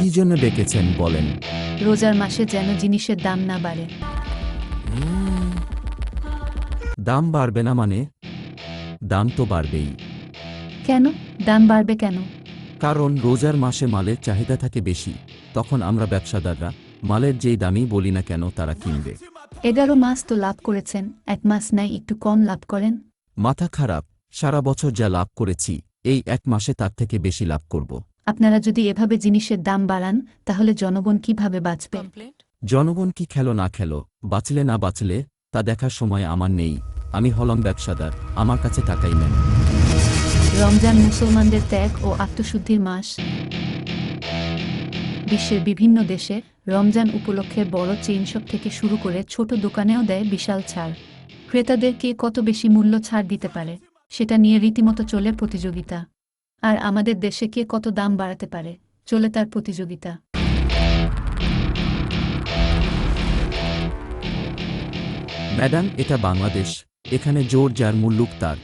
কি জন্য ডেকেছেন বলেন? রোজার মাসে যেন জিনিসের দাম না বাড়ে। দাম বাড়বে না মানে? দাম তো বাড়বেই। কেন? দাম বাড়বে কেন? কারণ রোজার মাসে মালের চাহিদা থাকে বেশি। তখন আমরা ব্যবসাদাররা মালের যেই দামই বলি না কেন তারা কিনবে। এগারো মাস তো লাভ করেছেন এক মাস নাই একটু কম লাভ করেন। মাথা খারাপ সারা বছর যা লাভ করেছি এই এক মাসে তার থেকে বেশি লাভ করব। আপনারা যদি এভাবে জিনিসের দাম বাড়ান তাহলে জনগণ কীভাবে বাঁচবে? জনগণ কি খেলো না খেলো বাঁচলে না বাঁচলে তা দেখার সময় আমার নেই। আমি হলম ব্যবসাদার আমার কাছে টাকাই নেন রমজান মুসলমানদের ত্যাগ ও আত্মশুদ্ধির মাস। বিশ্বের বিভিন্ন দেশে রমজান উপলক্ষে বড় চেইনশপ থেকে শুরু করে ছোট দোকানেও দেয় বিশাল ছাড়। ক্রেতাদেরকে কত বেশি মূল্য ছাড় দিতে পারে সেটা নিয়ে রীতিমতো চলে প্রতিযোগিতা। আর আমাদের দেশে কে কত দাম বাড়াতে পারে চলে তার প্রতিযোগিতা। ম্যাডাম এটা বাংলাদেশ এখানে জোর যার মুল্লুক তার।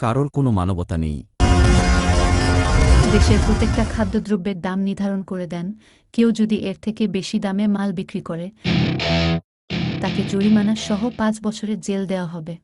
কারোর কোনো মানবতা নেই। দেশের প্রত্যেকটা খাদ্যদ্রব্যের দাম নির্ধারণ করে দেন কেউ যদি এর থেকে বেশি দামে মাল বিক্রি করে তাকে জরিমানা সহ পাঁচ বছরের জেল দেওয়া হবে।